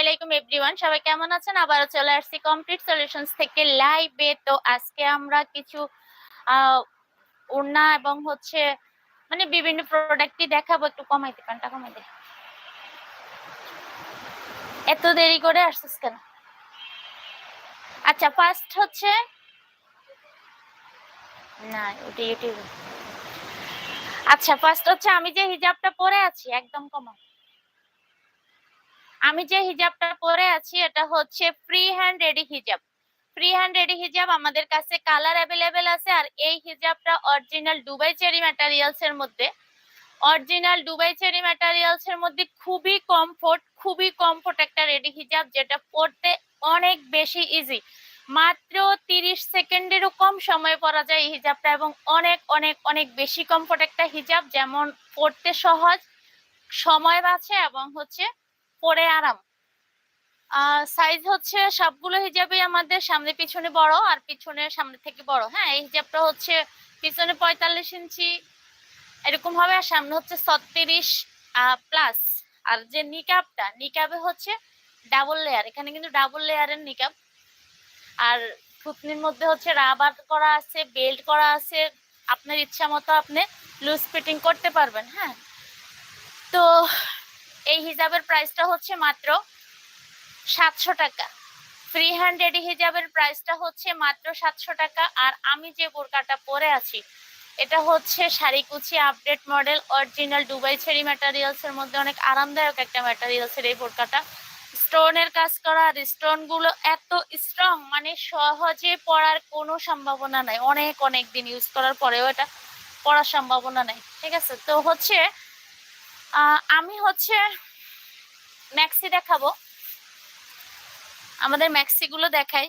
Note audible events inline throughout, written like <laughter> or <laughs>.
আলাইকুম কেমন আজকে আমরা কিছু মানে এত দেরি করে আচ্ছা ফার্স্ট হচ্ছে, না আচ্ছা ফার্স্ট হচ্ছে আমি যে হিজাবটা পরে আছি, একদম কমাও আমি যে হিজাবটা পরে আছি, এটা হচ্ছে ফ্রি হ্যান্ড রেডি হিজাব। ফ্রি হ্যান্ড রেডি হিজাব আমাদের কাছে কালার অ্যাভেলেবেল আছে আর এই হিজাবটা অরিজিনাল দুবাই চেরি ম্যাটেরিয়ালস এর মধ্যে। অরিজিনাল দুবাই চেরি ম্যাটেরিয়ালস এর মধ্যে খুবই কমফোর্ট খুবই কমফোর্ট একটা রেডি হিজাব যেটা পরতে অনেক বেশি ইজি মাত্র তিরিশ সেকেন্ডেরও কম সময় পরা যায় এই হিজাবটা এবং অনেক অনেক অনেক বেশি কমফোর্ট একটা হিজাব যেমন পরতে সহজ, সময় বাঁচে এবং হচ্ছে পরে আরাম। সাইজ হচ্ছে সবগুলো হিজাবই আমাদের সামনে পিছনে বড় আর পিছনে সামনে থেকে বড়। হ্যাঁ এই হিজাবটা হচ্ছে পিছনে পঁয়তাল্লিশ ইঞ্চি, এরকম হবে আর সামনে হচ্ছে ছত্রিশ প্লাস আর যে নিকাবটা নিকাবে হচ্ছে ডাবল লেয়ার এখানে কিন্তু ডাবল লেয়ারের নিকাব আর থুতনির মধ্যে হচ্ছে রাবার করা আছে বেল্ট করা আছে, আপনার ইচ্ছা মতো আপনি লুজ ফিটিং করতে পারবেন হ্যাঁ। তো এই হিজাবের প্রাইসটা হচ্ছে মাত্র সাতশো টাকা। ফ্রি হ্যান্ড রেডি হিজাবের প্রাইসটা হচ্ছে মাত্র সাতশো টাকা। আর আমি যে বোরকাটা পরে আছি, এটা হচ্ছে শাড়ি কুচি আপডেট মডেল অরিজিনাল দুবাই ছেড়ি ম্যাটেরিয়ালস এর মধ্যে অনেক আরামদায়ক একটা ম্যাটেরিয়ালস এর এই বোরকাটা। স্টোনের কাজ করা, আর স্টোনগুলো এত স্ট্রং মানে সহজে পড়ার কোনো সম্ভাবনা নাই। অনেক অনেক দিন ইউজ করার পরেও এটা পড়ার সম্ভাবনা নাই। ঠিক আছে? তো হচ্ছে আমি হচ্ছে ম্যাক্সি দেখাবো। আমাদের ম্যাক্সি গুলো দেখাই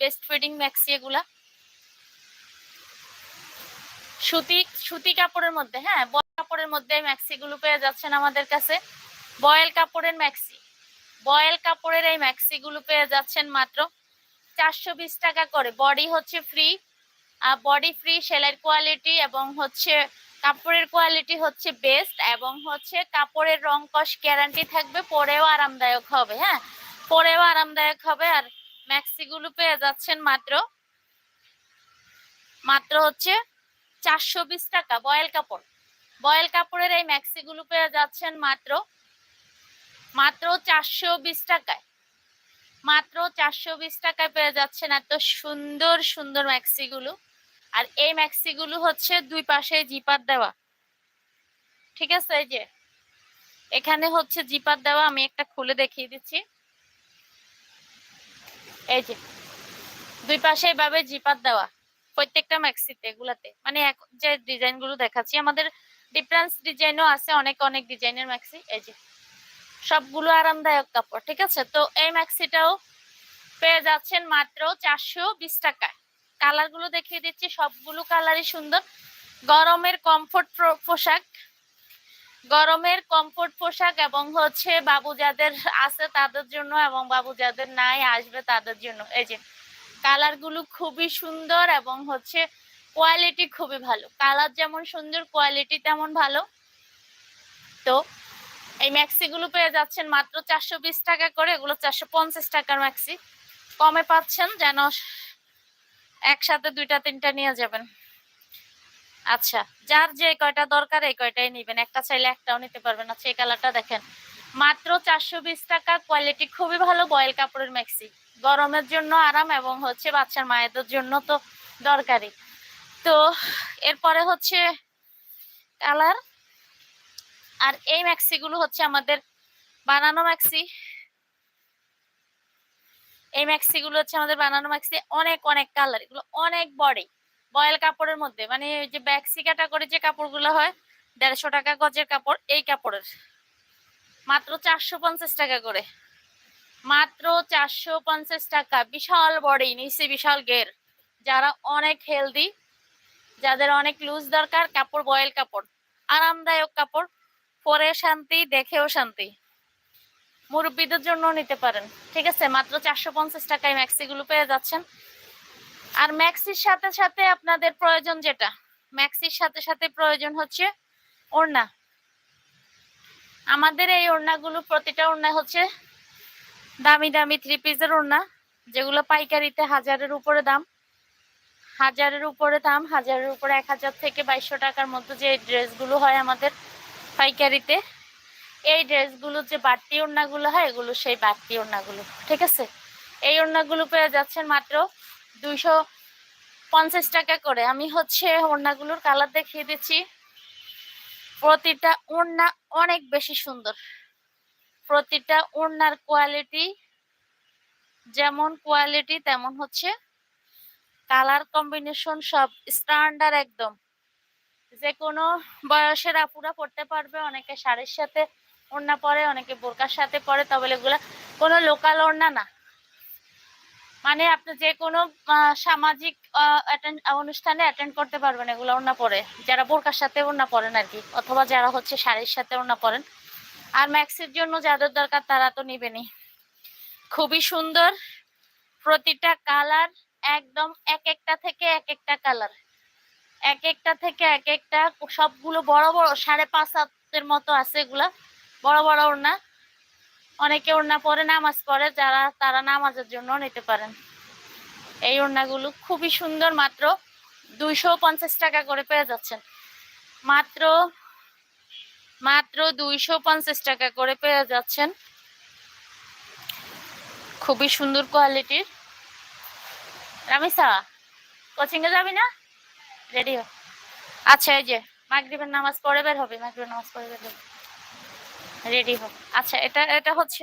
বেস্ট ফিডিং ম্যাক্সি এগুলা। সুতি সুতি কাপড়ের মধ্যে হ্যাঁ বয়েল কাপড়ের মধ্যে ম্যাক্সি গুলো পেয়ে যাচ্ছেন আমাদের কাছে। বয়েল কাপড়ের ম্যাক্সি, বয়েল কাপড়ের এই ম্যাক্সি গুলো পেয়ে যাচ্ছেন মাত্র চারশো বিশ টাকা করে। বডি হচ্ছে ফ্রি বডি ফ্রি সেলাইয়ের কোয়ালিটি এবং হচ্ছে কাপড়ের কোয়ালিটি হচ্ছে বেস্ট এবং হচ্ছে কাপড়ের রং কস গ্যারান্টি থাকবে, পরেও আরামদায়ক হবে হ্যাঁ? পরেও আরামদায়ক হবে আর ম্যাক্সিগুলো পেয়ে যাচ্ছেন মাত্র মাত্র হচ্ছে চারশো বিশ টাকা বয়েল কাপড়। বয়েল কাপড়ের এই ম্যাক্সিগুলো পেয়ে যাচ্ছেন মাত্র মাত্র চারশো বিশ টাকায়। মাত্র চারশো বিশ টাকায় পেয়ে যাচ্ছেন এত সুন্দর সুন্দর ম্যাক্সি গুলো আর এই ম্যাক্সি গুলো হচ্ছে দুই পাশে জিপার দেওয়া। ঠিক আছে, এই যে। এখানে হচ্ছে জিপার দেওয়া, আমি একটা খুলে দেখিয়ে দিচ্ছি। এই যে, দুই পাশে এভাবে জিপার দেওয়া, প্রত্যেকটা ম্যাক্সিতে, এগুলাতে। মানে যে ডিজাইনগুলো দেখাচ্ছি, আমাদের ডিফারেন্স ডিজাইনও আছে, অনেক অনেক ডিজাইনের ম্যাক্সি। এই যে, সবগুলো আরামদায়ক কাপড়, ঠিক আছে? তো এই ম্যাক্সিটাও পেয়ে যাচ্ছেন মাত্র চারশো বিশ টাকায়। কালারগুলো দেখিয়ে দিচ্ছি। সবগুলো কালারই সুন্দর। গরমের কমফোর্ট পোশাক। গরমের কমফোর্ট পোশাক এবং হচ্ছে বাবু যাদের আছে তাদের জন্য এবং বাবু যাদের নাই আসবে তাদের জন্য। এই যে কালারগুলো খুবই সুন্দর এবং হচ্ছে কোয়ালিটি খুবই ভালো। কালার যেমন সুন্দর কোয়ালিটি তেমন ভালো। তো এই ম্যাক্সি গুলো পেয়ে যাচ্ছেন মাত্র চারশো বিশ টাকা করে। এগুলো চারশো পঞ্চাশ টাকার ম্যাক্সি কমে পাচ্ছেন যেন একসাথে দুইটা, তিনটা নিয়ে যাবেন। আচ্ছা যার যে কয়টা দরকার এই কয়টাই নিবেন। একটা চাইলে একটাও নিতে পারবেন। আচ্ছা এই কালারটা দেখেন। মাত্র চারশো বিশ টাকা, কোয়ালিটি খুবই ভালো, বয়েল কাপড়ের ম্যাক্সি। গরমের জন্য আরাম এবং হচ্ছে বাচ্চার মায়েদের জন্য তো দরকারি তো এরপরে হচ্ছে কালার। আর এই ম্যাক্সি গুলো হচ্ছে আমাদের বানানো ম্যাক্সি। এই ম্যাক্সি গুলো হচ্ছে আমাদের বানানো ম্যাক্সি অনেক অনেক কালার এগুলো অনেক বডি। বয়েল কাপড়ের মধ্যে মানে ওই যে ব্যাক্সি ক্যাটাগরি যে কাপড়গুলো হয়, দেড়শো টাকা গজের কাপড়, এই কাপড়ের। মাত্র চারশো পঞ্চাশ টাকা করে। মাত্র চারশো পঞ্চাশ টাকা, বিশাল বডি, নিচে বিশাল গের যারা অনেক হেলদি যাদের অনেক লুজ দরকার, কাপড়, বয়েল কাপড়, আরামদায়ক কাপড়, পরে শান্তি, দেখেও শান্তি। মুরব্বীদের জন্য নিতে পারেন। ঠিক আছে? মাত্র চারশো পঞ্চাশ টাকায় ম্যাক্সি গুলো পেয়ে যাচ্ছেন। আর ম্যাক্সির সাথে সাথে আপনাদের প্রয়োজন যেটা? ম্যাক্সির সাথে সাথে প্রয়োজন হচ্ছে ওড়না। আমাদের এই ওড়নাগুলো, প্রতিটা ওড়না হচ্ছে দামি দামি থ্রি পিসের ওড়না। যেগুলো পাইকারিতে হাজারের উপরে দাম। হাজারের উপরে দাম, হাজারের উপরে এক হাজার থেকে বাইশশো টাকার মধ্যে যে ড্রেসগুলো হয় আমাদের পাইকারিতে। এই ড্রেসগুলো যে বাড়তি ওড়নাগুলো হয়, এগুলো সেই বাড়তি ওড়নাগুলো। ঠিক আছে? এই ওড়নাগুলো পেয়ে যাচ্ছেন মাত্র দুইশো পঞ্চাশ টাকা করে। আমি হচ্ছে ওড়নাগুলোর কালার দেখিয়ে দিচ্ছি। প্রতিটা ওড়না অনেক বেশি সুন্দর। প্রতিটা ওড়নার কোয়ালিটি যেমন কোয়ালিটি তেমন হচ্ছে কালার কম্বিনেশন সব স্ট্যান্ডার্ড একদম। যে কোনো বয়সের আপুরা পড়তে পারবে, অনেকে শাড়ির সাথে ওড়না পরে, অনেকে বোরকার সাথে পরে, তবে এগুলা কোনো লোকাল ওড়না না। মানে আপনি যে কোনো সামাজিক অনুষ্ঠানে অ্যাটেন্ড করতে পারবেন এগুলো ওড়না পরে। যারা বোরকার সাথে ওড়না পরেন আর কি, অথবা যারা হচ্ছে শাড়ির সাথে ওড়না পরেন। আর ম্যাক্সির জন্য যাদের দরকার, তারা তো নিবেনই। খুবই সুন্দর প্রতিটা কালার, একদম এক একটা থেকে এক একটা কালার। এক একটা থেকে এক একটা, সবগুলো বড় বড়, সাড়ে পাঁচ হাতের মতো আছে এগুলা। বড় বড় ওড়না। অনেকে ওড়না পরে নামাজ পড়ে যারা, তারা নামাজের জন্য নিতে পারেন। এই ওড়নাগুলো খুবই সুন্দর, মাত্র দুইশো পঞ্চাশ টাকা করে পেয়ে যাচ্ছেন। মাত্র মাত্র দুইশো পঞ্চাশ টাকা করে পেয়ে যাচ্ছেন। খুবই সুন্দর কোয়ালিটির রামিসা কোচিং এ যাবি না? রেডি আচ্ছা এই যে, মাগরিবের নামাজ পড়ে বের হবে, মাগরিবের নামাজ পড়ে বের হবে। রেডি হো আচ্ছা এটা এটা হচ্ছে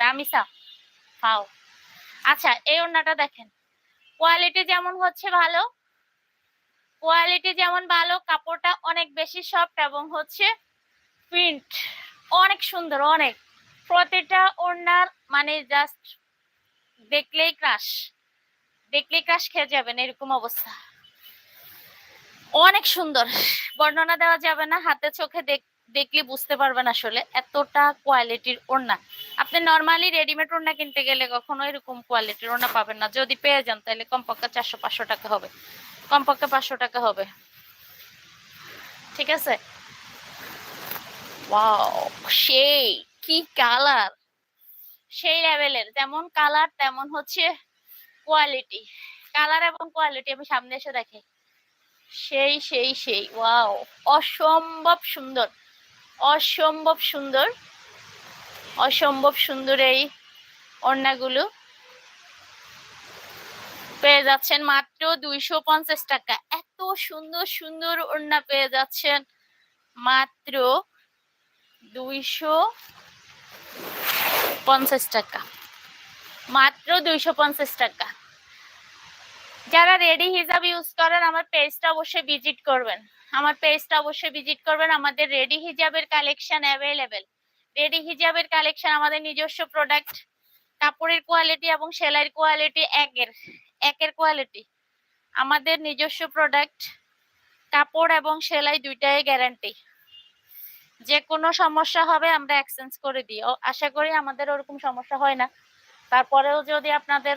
রামিসা। পাও। আচ্ছা এই ওড়নাটা দেখেন। কোয়ালিটি যেমন হচ্ছে ভালো কোয়ালিটি যেমন ভালো, কাপড়টা অনেক বেশি সফট এবং হচ্ছে প্রিন্ট অনেক সুন্দর, অনেক। প্রতিটা ওড়নার মানে জাস্ট দেখলেই ক্রাশ দেখলেই ক্রাশ খেয়ে যাবেন, এরকম অবস্থা। অনেক সুন্দর। বর্ণনা দেওয়া যাবে না, হাতে চোখে দেখ দেখলে বুঝতে পারবেন আসলে এতটা কোয়ালিটির ওড়না। আপনি নর্মালি রেডিমেড ওড়না কিনতে গেলে কখনো এরকম কোয়ালিটির ওড়না পাবেন না। যদি পেয়ে যান, তাহলে কমপক্ষে চারশো পাঁচশো টাকা হবে। কমপক্ষে পাঁচশো টাকা হবে। ঠিক আছে? সেই কি কালার সেই লেভেলের যেমন কালার তেমন হচ্ছে কোয়ালিটি কালার এবং কোয়ালিটি আমি সামনে এসে দেখি। সেই সেই সেই। ওয়াও অসম্ভব সুন্দর। অসম্ভব সুন্দর অসম্ভব সুন্দর এই ওড়নাগুলো পেয়ে যাচ্ছেন মাত্র দুইশো পঞ্চাশ টাকা। এত সুন্দর সুন্দর ওড়না পেয়ে যাচ্ছেন মাত্র দুইশো পঞ্চাশ টাকা। মাত্র দুইশো পঞ্চাশ টাকা। যারা রেডি হিজাব ইউজ করেন আমার পেজটা অবশ্যই ভিজিট করবেন। আমার পেজটা অবশ্যই ভিজিট করবেন। আমাদের রেডি হিজাবের কালেকশন অ্যাভেলেবেল রেডি হিজাবের কালেকশন আমাদের নিজস্ব প্রোডাক্ট কাপড়ের কোয়ালিটি এবং সেলাইয়ের কোয়ালিটি একের একের কোয়ালিটি আমাদের নিজস্ব প্রোডাক্ট কাপড় এবং সেলাই দুইটাই গ্যারান্টি যে কোনো সমস্যা হবে আমরা এক্সচেঞ্জ করে দিই। আশা করি আমাদের ওরকম সমস্যা হয় না। তারপরেও যদি আপনাদের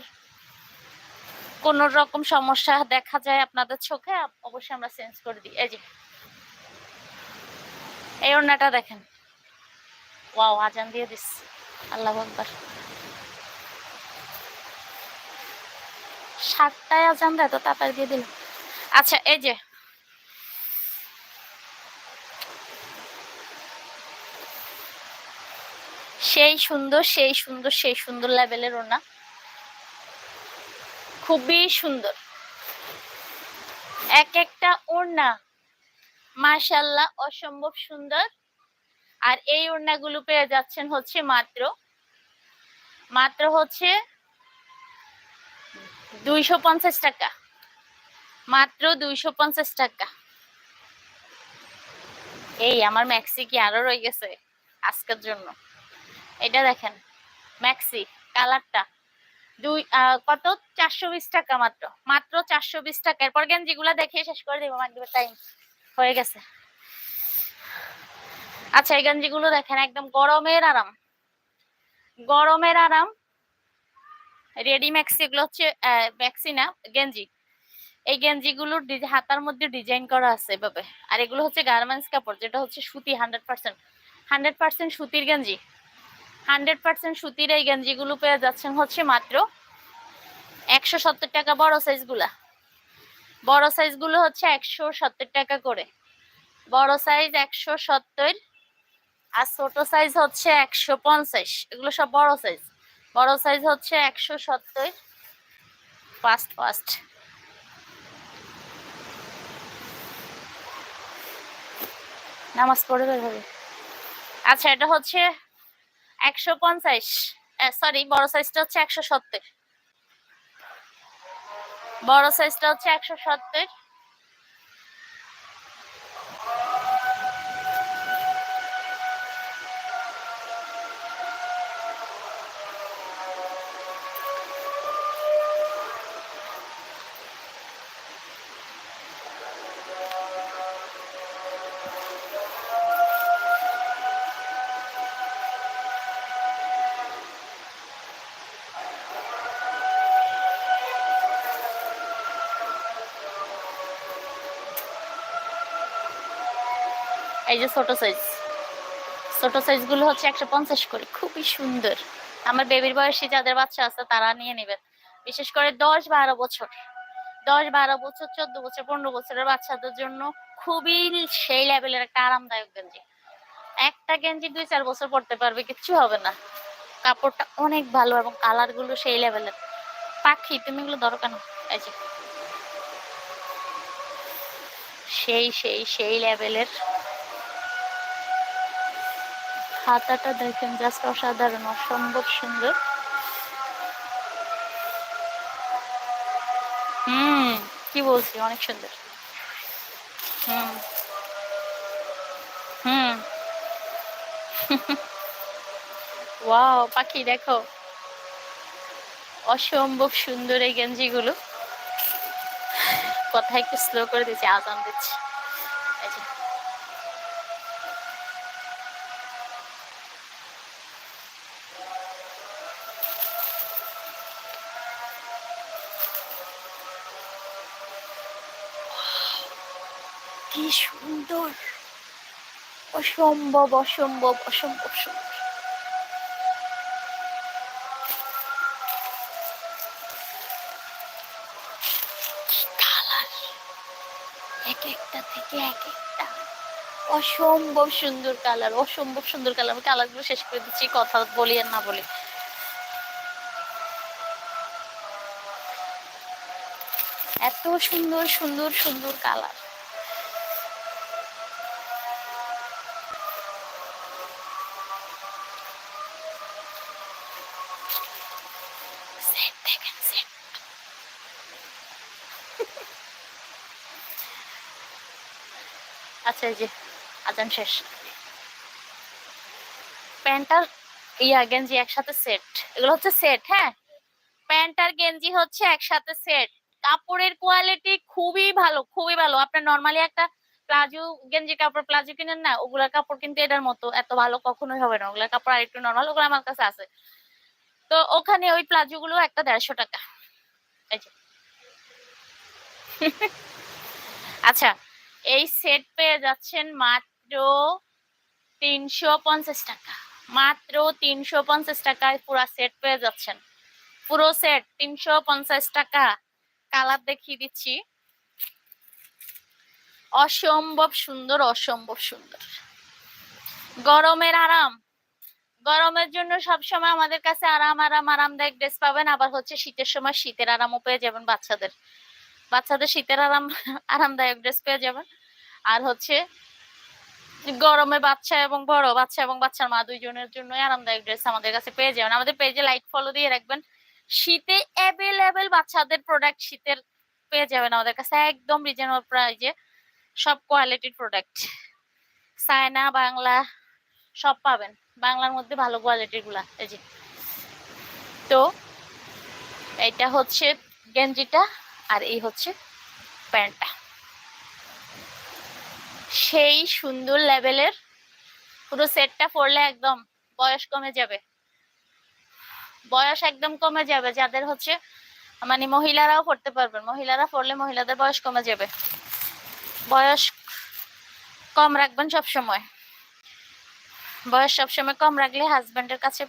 কোন রকম সমস্যা দেখা যায় আপনাদের চোখে অবশ্যই আমরা চেঞ্জ করে দিই। এই যে, এই ওড়নাটা দেখেন। ওয়াও, আজান দিয়ে দিস আল্লাহ আকবার। সাতটায় আজান দেয়, তো তাড়াতাড়ি দিয়ে দিল আচ্ছা এই যে। সেই সুন্দর সেই সুন্দর সেই সুন্দর লেভেলের ওনা খুবই সুন্দর। এক একটা ওড়না, মাশাল্লাহ অসম্ভব সুন্দর। আর এই ওড়নাগুলো পেয়ে যাচ্ছেন হচ্ছে মাত্র মাত্র হচ্ছে দুইশো পঞ্চাশ টাকা। মাত্র দুইশো পঞ্চাশ টাকা। এই আমার ম্যাক্সি কি আরও রয়ে গেছে আজকের জন্য? এটা দেখেন, ম্যাক্সি, কালারটা। দুই কত? চারশো বিশ টাকা মাত্র। মাত্র চারশো বিশ টাকা। এরপর গেঞ্জিগুলা দেখিয়ে শেষ করে দেবো মাগরিবের টাইম হয়ে গেছে। আচ্ছা এই গেঞ্জিগুলো দেখেন, একদম গরমের আরাম। গরমের আরাম রেডি ম্যাক্সি এগুলো হচ্ছে ম্যাক্সি না গেঞ্জি এই গেঞ্জিগুলোর হাতার মধ্যে ডিজাইন করা আছে এভাবে। আর এগুলো হচ্ছে গার্মেন্টস কাপড়, যেটা হচ্ছে সুতি হান্ড্রেড পার্সেন্ট হান্ড্রেড পার্সেন্ট সুতির গেঞ্জি হান্ড্রেড পার্সেন্ট সুতির এই গেঞ্জিগুলো পেয়ে যাচ্ছেন হচ্ছে মাত্র একশো সত্তর টাকা বড় সাইজগুলা। বড় সাইজগুলো হচ্ছে একশো সত্তর টাকা করে। বড় সাইজ একশো সত্তর, আর ছোট সাইজ হচ্ছে একশো পঞ্চাশ। এগুলো সব বড় সাইজ। বড় সাইজ হচ্ছে একশো সত্তর। Fast fast. নামাজ পড়ে আচ্ছা এটা হচ্ছে একশো পঞ্চাশ সরি বড় সাইজটা হচ্ছে একশো সত্তর। বড় সাইজটা হচ্ছে একশো সত্তর। এই যে ছোট সাইজ ছোট সাইজগুলো হচ্ছে একশো পঞ্চাশ করে, খুবই সুন্দর। আমার বেবির বয়সী যাদের বাচ্চা আছে, তারা নিয়ে নেবেন বিশেষ করে দশ বারো বছর। দশ বারো বছর, চোদ্দ বছর, পনেরো বছরের বাচ্চাদের জন্য খুবই সেই লেভেলের একটা আরামদায়ক গেঞ্জি। একটা গেঞ্জি দুই চার বছর পড়তে পারবে, কিচ্ছু হবে না। কাপড়টা অনেক ভালো এবং কালারগুলো সেই লেভেলের পাখি, তুমি এগুলো ধরো কেন? এই সেই সেই সেই লেভেলের হাতাটা দেখেন, জাস্ট অসাধারণ, অসম্ভব সুন্দর। হুম, কি বলছি, অনেক সুন্দর। হুম হুম। <laughs> ওয়াও, পাখি, দেখো। অসম্ভব সুন্দর এই গেঞ্জিগুলো। কথা একটু স্লো করে দিচ্ছি, আজান দিচ্ছি। কি সুন্দর। অসম্ভব অসম্ভব অসম্ভব সুন্দর এক একটা থেকে এক একটা। অসম্ভব সুন্দর কালার, অসম্ভব সুন্দর কালার। আমি কালারগুলো শেষ করে দিচ্ছি, কথা বলি আর না বলি। এত সুন্দর সুন্দর সুন্দর কালার সেট দেখেন সেট এই যে, আজান শেষ। প্যান্ট আর ইয়া, গেঞ্জি একসাথে সেট। এগুলো হচ্ছে সেট হ্যাঁ? প্যান্ট আর গেঞ্জি হচ্ছে একসাথে সেট। কাপড়ের কোয়ালিটি খুবই ভালো খুবই ভালো। আপনার নর্মালি একটা প্লাজো, গেঞ্জি কাপড় প্লাজো কিনেন না, ওগুলার কাপড় কিন্তু এটার মতো এত ভালো কখনোই হবে না। ওগুলার কাপড় আরেকটু নর্মাল, ওগুলো আমার কাছে আছে। তো ওখানে ওই প্লাজো গুলো একটা দেড়শো টাকা। <laughs> আচ্ছা এই সেট পেয়ে যাচ্ছেন মাত্র তিনশো পঞ্চাশ টাকা। মাত্র তিনশো পঞ্চাশ টাকায় পুরো সেট পেয়ে যাচ্ছেন। পুরো সেট তিনশো পঞ্চাশ টাকা। কালার দেখিয়ে দিচ্ছি। অসম্ভব সুন্দর অসম্ভব সুন্দর। গরমের আরাম। গরমের জন্য সবসময় আমাদের কাছে আরাম আরাম, আরামদায়ক ড্রেস পাবেন। আবার হচ্ছে শীতের সময় শীতের আরামও পেয়ে যাবেন বাচ্চাদের। বাচ্চাদের শীতের আরাম আরামদায়ক ড্রেস পেয়ে যাবেন আর হচ্ছে গরমে বাচ্চা এবং বড় বাচ্চা এবং বাচ্চার মা দুইজনের জন্য আরামদায়ক ড্রেস আমাদের কাছে পেয়ে যাবেন। আমাদের পেজে লাইক ফলো দিয়ে রাখবেন। শীতে অ্যাভেলেবেল বাচ্চাদের প্রোডাক্ট শীতের পেয়ে যাবেন আমাদের কাছে একদম রিজনেবল প্রাইজে সব কোয়ালিটির প্রোডাক্ট চায়না বাংলা সব পাবেন। বাংলার মধ্যে ভালো কোয়ালিটিরগুলা। এই যে। তো, এটা হচ্ছে গেঞ্জিটা। আর এই হচ্ছে প্যান্টটা। সেই সুন্দর লেভেলের পুরো সেটটা পরলে একদম বয়স কমে যাবে। বয়স একদম কমে যাবে, যাদের হচ্ছে মানে মহিলারাও পড়তে পারবেন। মহিলারা পড়লে মহিলাদের বয়স কমে যাবে। বয়স কম রাখবেন সব সময় বয়স সবসময় কম রাখলে হাজবেন্ডের কাছে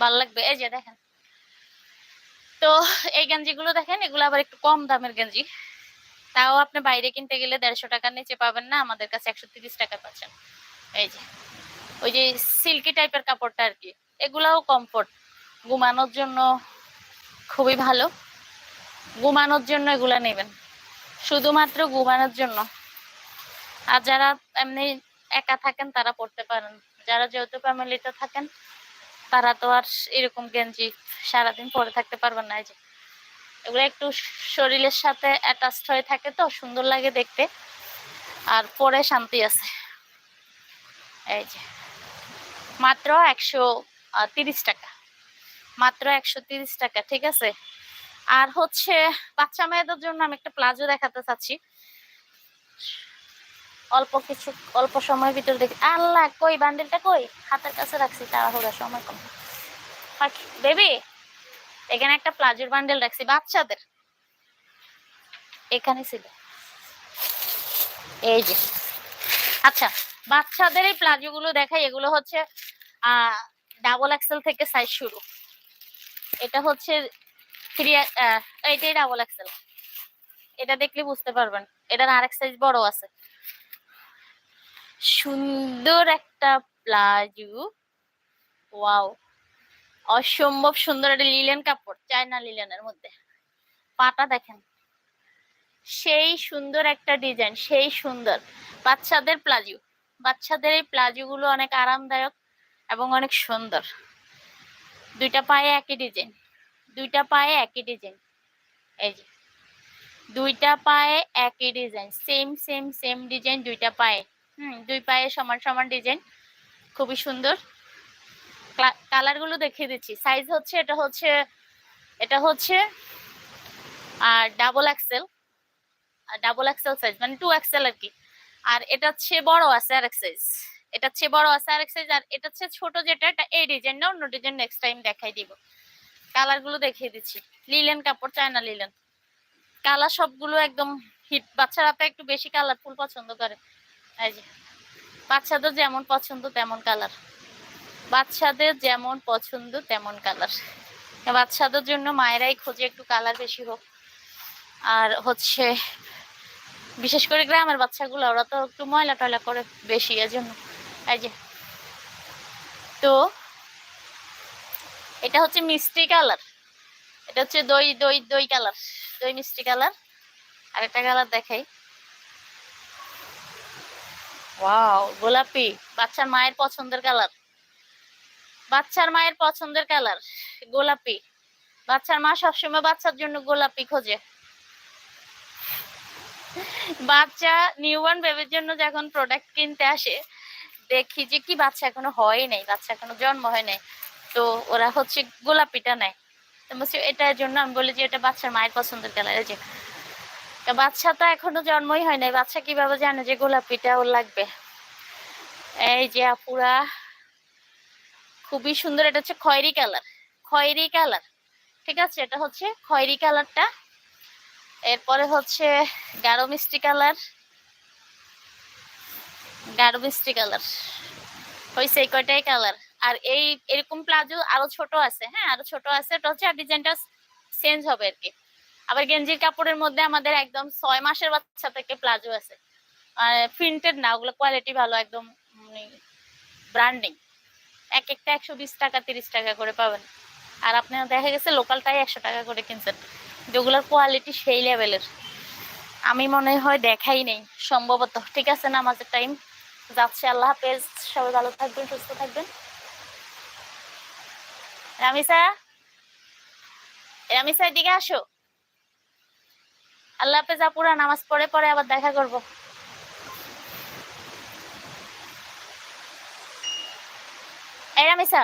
ভালো লাগবে। এই যে দেখেন তো এই গেঞ্জিগুলো দেখেন, এগুলো আবার একটু কম দামের গেঞ্জি। তাও আপনি বাইরে কিনতে গেলে দেড়শো টাকার নিচে পাবেন না, আমাদের কাছে একশো তিরিশ টাকা পাচ্ছেন। এই যে, ওই যে সিল্কি টাইপের কাপড়টা আর কি, এগুলাও কমফোর্ট ঘুমানোর জন্য খুবই ভালো। ঘুমানোর জন্য এগুলা নেবেন। শুধুমাত্র ঘুমানোর জন্য। আর যারা এমনি একা থাকেন, তারা পড়তে পারেন। যারা যেহেতু ফ্যামিলিতে থাকেন তারা তো আর এরকম গেঞ্জি সারাদিন পরে থাকতে পারবেন না, এই যে। এগুলো একটু শরীরের সাথে অ্যাটাচড হয়ে থাকে তো, সুন্দর লাগে দেখতে। আর পরে শান্তি আছে। এই যে। মাত্র একশো তিরিশ টাকা। মাত্র একশো তিরিশ টাকা, ঠিক আছে? আর হচ্ছে বাচ্চা মেয়েদের জন্য আমি একটা প্লাজো দেখাতে চাচ্ছি। অল্প কিছু, অল্প সময়ের ভিতরে দেখি, আল্লাহ, কই বান্ডেলটা কই? হাতের কাছে রাখছি, তাড়াহুড়া, সময় কম। বেবি এখানে একটা প্লাজোর বান্ডেল রাখছি, বাচ্চাদের। এখানে ছিল। এই যে। আচ্ছা বাচ্চাদের এই প্লাজো গুলো দেখাই, এগুলো হচ্ছে ডাবল এক্সেল থেকে সাইজ শুরু। এটা হচ্ছে থ্রি এইটাই ডাবল এক্সেল এটা দেখলে বুঝতে পারবেন। এটার আরেক সাইজ বড় আছে। সুন্দর একটা প্লাজু। ওয়াও। অসম্ভব সুন্দর একটা লিলেন কাপড়, চায়না লিলেনের মধ্যে। পাটা দেখেন। সেই সুন্দর একটা ডিজাইন, সেই সুন্দর। বাচ্চাদের প্লাজো। বাচ্চাদের এই প্লাজো গুলো অনেক আরামদায়ক এবং অনেক সুন্দর। দুইটা পায়ে একই ডিজাইন। দুইটা পায়ে একই ডিজাইন। এই যে। দুইটা পায়ে একই design. Same same same design দুইটা পায়ে। হুম, দুই পায়ে সমান সমান ডিজাইন খুবই সুন্দর। কালারগুলো দেখিয়ে দিচ্ছি। সাইজ হচ্ছে, এটা হচ্ছে এটা হচ্ছে, আর double XL double XL size মানে টু এক্সেল আর কি। আর এটা হচ্ছে বড় আছে আর এক সাইজ এটা হচ্ছে বড় আছে আর এক সাইজ আর এটা হচ্ছে ছোট যেটা, এটা এই ডিজাইন না, অন্য ডিজাইন নেক্সট টাইম দেখাই দিব। কালারগুলো দেখিয়ে দিচ্ছি। লিলেন কাপড় চায়না লিলেন কালার সবগুলো একদম হিট বাচ্চারা তো একটু বেশি কালারফুল পছন্দ করে। বাচ্চাদের যেমন পছন্দ তেমন কালার বাচ্চাদের যেমন পছন্দ তেমন কালার বাচ্চাদের জন্য মায়েরাই খোঁজে একটু কালার বেশি হোক। আর হচ্ছে, বিশেষ করে গ্রামের বাচ্চাগুলো, ওরা তো একটু ময়লা টয়লা করে বেশি, এজন্য। এই যে, তো এটা হচ্ছে মিষ্টি কালার এটা হচ্ছে দই দই দই কালার দই মিষ্টি কালার আর একটা কালার দেখাই। ওয়াও গোলাপি। বাচ্চার মায়ের পছন্দের কালার। বাচ্চার মায়ের পছন্দের কালার, গোলাপি। বাচ্চার মা সবসময় বাচ্চার জন্য গোলাপি খোঁজে। বাচ্চা নিউবর্ন বেবির জন্য যখন প্রোডাক্ট কিনতে আসে, দেখি যে কি বাচ্চা এখনও হয় নাই, বাচ্চা এখনও জন্ম হয় নাই। তো ওরা হচ্ছে গোলাপিটা নেয়। তো বলছি, এটার জন্য আমি বলি যে, এটা বাচ্চার মায়ের পছন্দের কালার, এই যে বাচ্চা তো এখনও জন্মই হয় নাই। বাচ্চা কীভাবে জানে যে গোলাপিটা ওর লাগবে? এই যে আপুরা, খুবই সুন্দর। এটা হচ্ছে খয়েরি কালার খয়েরি কালার, ঠিক আছে? এটা হচ্ছে খয়েরি কালারটা। এরপরে হচ্ছে গাঢ় মিষ্টি কালার, গাঢ় মিষ্টি কালার। হয়েছে এই কয়টাই কালার। আর এই এরকম প্লাজো আরও ছোট আছে হ্যাঁ? আরও ছোট আছে। এটা হচ্ছে আর ডিজাইনটা চেঞ্জ হবে আর কি আবার গেঞ্জির কাপড়ের মধ্যে আমাদের একদম ছয় মাসের বাচ্চা থেকে প্লাজো আছে। আর প্রিন্টেড না, ওগুলো কোয়ালিটি ভালো, একদম ব্র্যান্ডিং এক একটা একশো বিশ টাকা, তিরিশ টাকা করে পাবেন। আর আপনার দেখা গেছে লোকালটাই একশো টাকা করে কিনছেন। যেগুলোর কোয়ালিটি সেই লেভেলের আমি মনে হয় দেখাই নেই, সম্ভবত। ঠিক আছে না নামাজের টাইম যাচ্ছে, আল্লাহ হাফেজ। সবাই ভালো থাকবেন, সুস্থ থাকবেন। রামিসা? রামিসা, এদিকে আসো। আল্লাহ হাফেজ আপুরা নামাজ পড়ে পরে আবার দেখা করব। এরা রামিসা